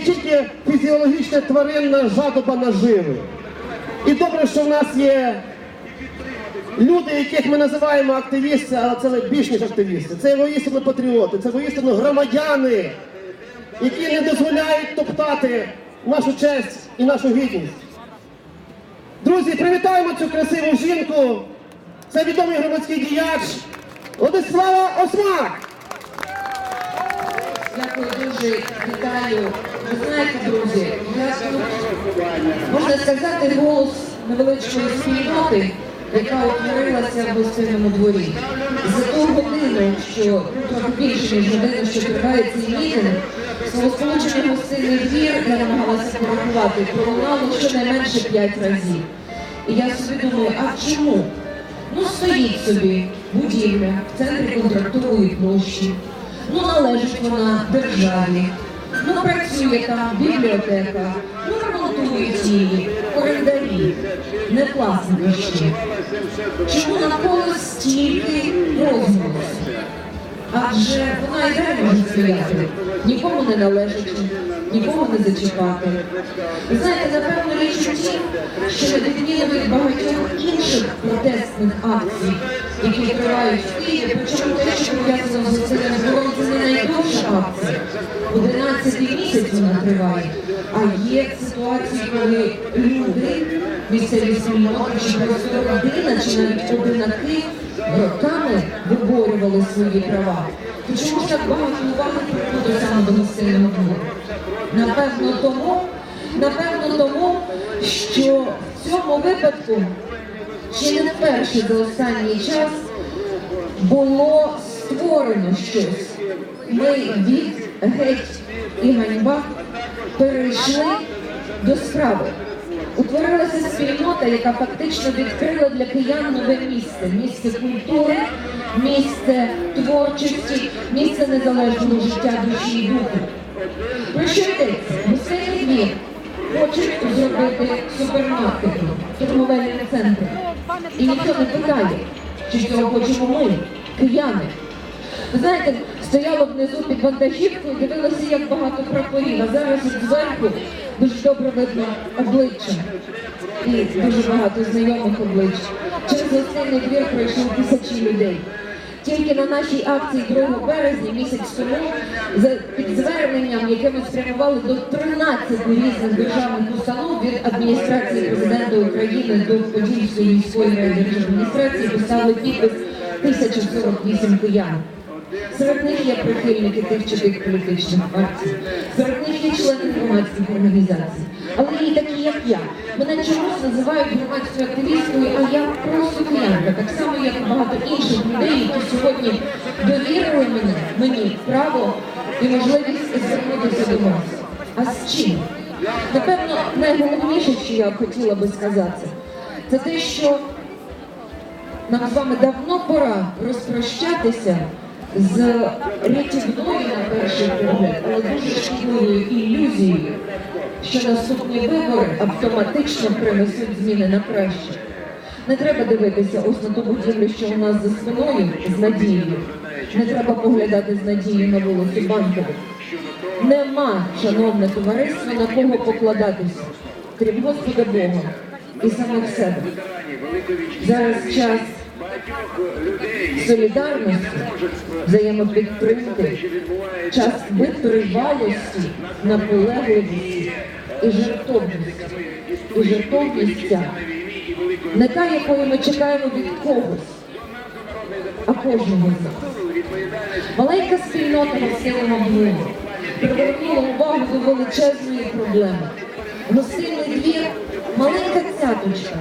тільки фізіологічна тваринна жадоба наживи. І добре, що в нас є люди, яких ми називаємо активісти, але це більш ніж активісти. Це воїстину патріоти, це воїстину громадяни, які не дозволяють топтати нашу честь і нашу гідність. Друзі, привітаємо цю красиву жінку. Це відомий громадський діяч Владислава Осмак. Дякую дуже, вітаю. Ви знаєте, друзі, можна сказати, голос невеличкої спільноти, яка утворилася в гостинному дворі. За ту годину, що трохи більше ніж годину, що триває цей мітинг, словосполучений гостинний двір, я намагалася порахувати, пролунало щонайменше п'ять разів. І я собі думаю, а чому? Ну стоїть собі будівля в центрі контрактової площі. Ну належить вона державі. Ну працює там бібліотека, ну ремонтують її, орендарі, не власники. Чому навколо стільки розголосу? Адже вона і далі може стояти, нікому не належить, нікому не зачіпати. Ви знаєте, напевно, річ у тім, що на відміну від багатьох інших протестних акцій, які тривають в Києві, причому те, що пов'язано з це не акція. 11 місяць вона триває. А є ситуації, коли люди, місцеві спільноти, родина, чи навіть одинаки роками виборювали свої права. То чому ж так багато уваги приходить саме до гостинного двору? Напевно тому, напевно тому, що в цьому випадку чи не вперше за останній час було створено щось. Ми від геть і ганьба перейшли до справи. Утворилася спільнота, яка фактично відкрила для киян нове місце, місце культури, місце творчості, місце незалежного життя душі і духу. Про що йдеться? Гостинний двір хочуть зробити супермаркетом, торговельним центром. І ніхто не питає, чи цього хочемо ми, кияни. Ви знаєте, стояла внизу під вантажівкою, дивилася, як багато прапорів, а зараз зверху дуже добре видно обличчя. І дуже багато знайомих облич. Через гостинний двір пройшли тисячі людей. Тільки на нашій акції 2 березня місяць тому за під зверненням, яке ми спрямували до 13 різних державних установ від адміністрації президента України до Подільської міської райдержадміністрації поставили підпис 1048 киян. Серед них є прихильники тих чи тих політичних партій, серед них є члени громадських організацій. Але є такі, як я. Мене чомусь називають громадською активісткою, а я просто киянка, так само, як багато інших людей, які сьогодні довірили мене, мені право і можливість звернутися до вас. А з чим? Напевно, найголовніше, що я хотіла би сказати, це те, що нам з вами давно пора розпрощатися з рятівною на перший погляд, але дуже шкідливою ілюзією, що наступні вибори автоматично принесуть зміни на краще. Не треба дивитися ось на ту будівлю, що у нас за спиною з надією. Не треба поглядати з надією на вулицю Банкову. Нема, шановне товариство, на кого покладатися, крім Господа Бога і самих себе. Зараз час солідарності, взаємопідтримки, час витривалості, наполегливості і жертовності. І жертовність не та, якої ми чекаємо від когось, а кожного з нас. Маленька спільнота гостинного двору привернула увагу до величезної проблеми. Гостинний двір маленька цяточка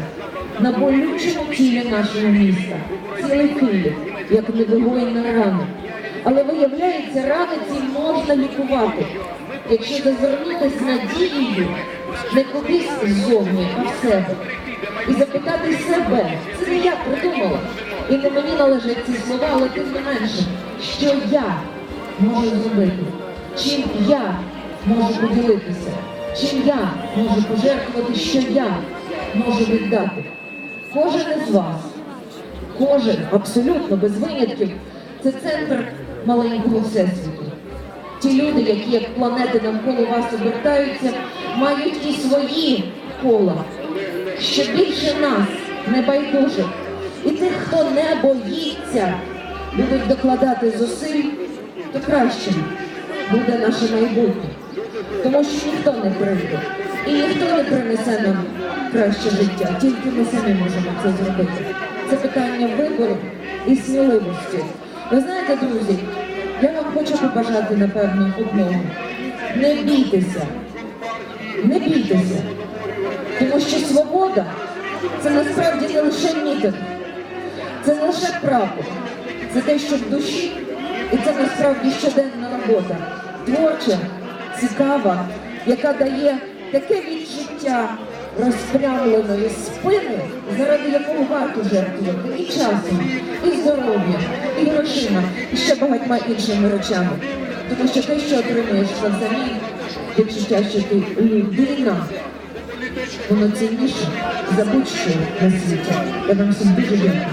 на болючому тілі нашого міста. Цілий Київ, як недогоєна рана. Але виявляється, рани ці можна лікувати, якщо зазирнути з надією не кудись ззовні, а в себе. І запитати себе, це не я придумала. І не мені належать ці слова, але тим не менше, що я можу зробити, чим я можу поділитися, чим я можу пожертвувати, що я можу віддати. Кожен із вас, кожен абсолютно без винятків, це центр маленького всесвіту. ті люди, які як планети навколо вас обертаються, мають і свої кола. Що більше нас небайдужих і тих, хто не боїться, будуть докладати зусиль, то кращим буде наше майбутнє. Тому що ніхто не прийде. І ніхто не принесе нам краще життя. Тільки ми самі можемо це зробити. Це питання вибору і сміливості. Ви знаєте, друзі, я вам хочу побажати, напевно, одного. Не бійтеся. Не бійтеся. Тому що свобода це насправді не лише мітинг, це не лише прапор, це те, що в душі, і це насправді щоденна робота, творча, цікава, яка дає таке відчуття розпрямленої спини, заради якого варто жертвувати і часом, і здоров'ям, і грошима, і ще багатьма іншими речами. Тому що те, що отримуєш взамін, відчуття, що ти людина, воно цінніше за будь-що на світі. Я вам всім дуже дякую.